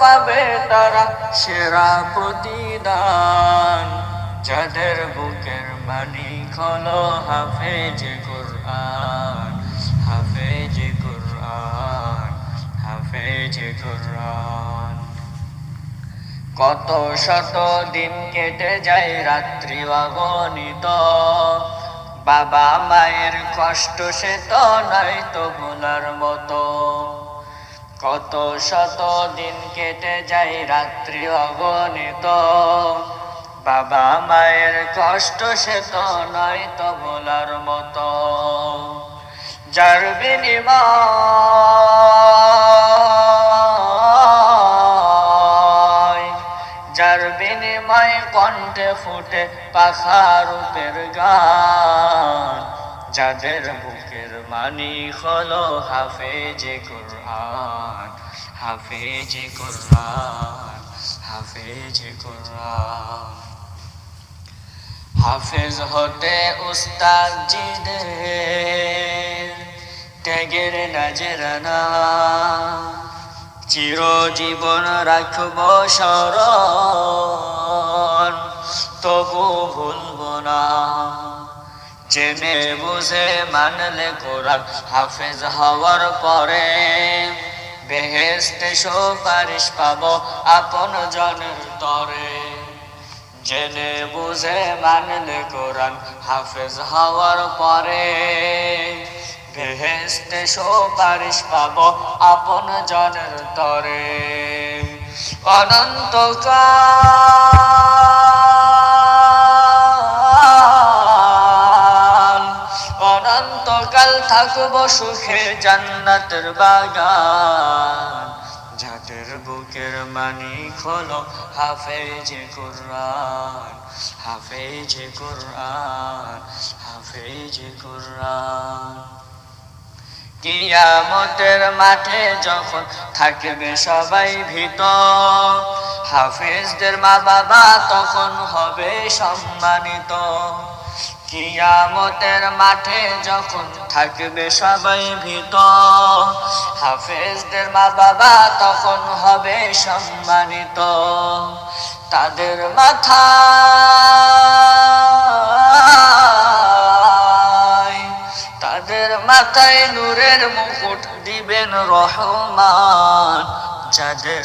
পাবে সেরা প্রতিদান। যাদের বুকের মানিক হলো হাফেজ কুরআন হাফেজ কুরআন হাফেজ কুরআন। কত শত দিন কেটে যায় রাত্রি অগণিত। বাবা মায়ের কষ্ট সে তো নাই তো ভোলার মতো। কত শত দিন কেটে যায় রাত্রি অগণিত। বাবা মায়ের কষ্ট সে তো নয় তো বলার মতো। যার বিনিময় যার বিনিময় কণ্ঠে ফুটে পাখা রূপের গান। যাদের বুকের মানি হলো হাফেজে কুরআন হাফেজে কুরআন হাফেজে কুরআন। হাফেজ হতে উস্তাদ জিদের ত্যাগের নাজরানা। চিরজীবন রাখব স্মরণ, তবু ভুলব না। জেনে বুঝে মানলে কোরআন হাফেজ হওয়ার পরে বেহেস্তে সুপারিশ পাবো আপন জনের তরে। জেনে বুঝে মানলে কোরআন হাফেজ হওয়ার পরে বেহেস্তে সুপারিশ পাবো আপন জনের তরে। অনন্তকাল অনন্তকাল থাকব সুখে জান্নাতের বাগান। যাদের বুকের মানিক হলো হাফেজে কুরআন হাফেজে কুরআন হাফেজে কুরআন। কিয়ামতের মাঠে যখন থাকবে সবাই ভীত, হাফেজদের মা বাবা তখন হবে সম্মানিত। কিয়ামতের মাঠে যখন থাকবে সবাই ভীত, হাফেজদের মা বাবা তখন হবে সম্মানিত। তাদের মাথা তাদের মাথায় নূরের মুকুট দিবেন রহমান, যাদের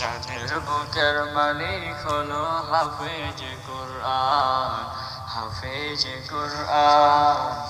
যাদের বুকের মালিক হলো হাফেজ কোরআন হাফেজ কুরআন।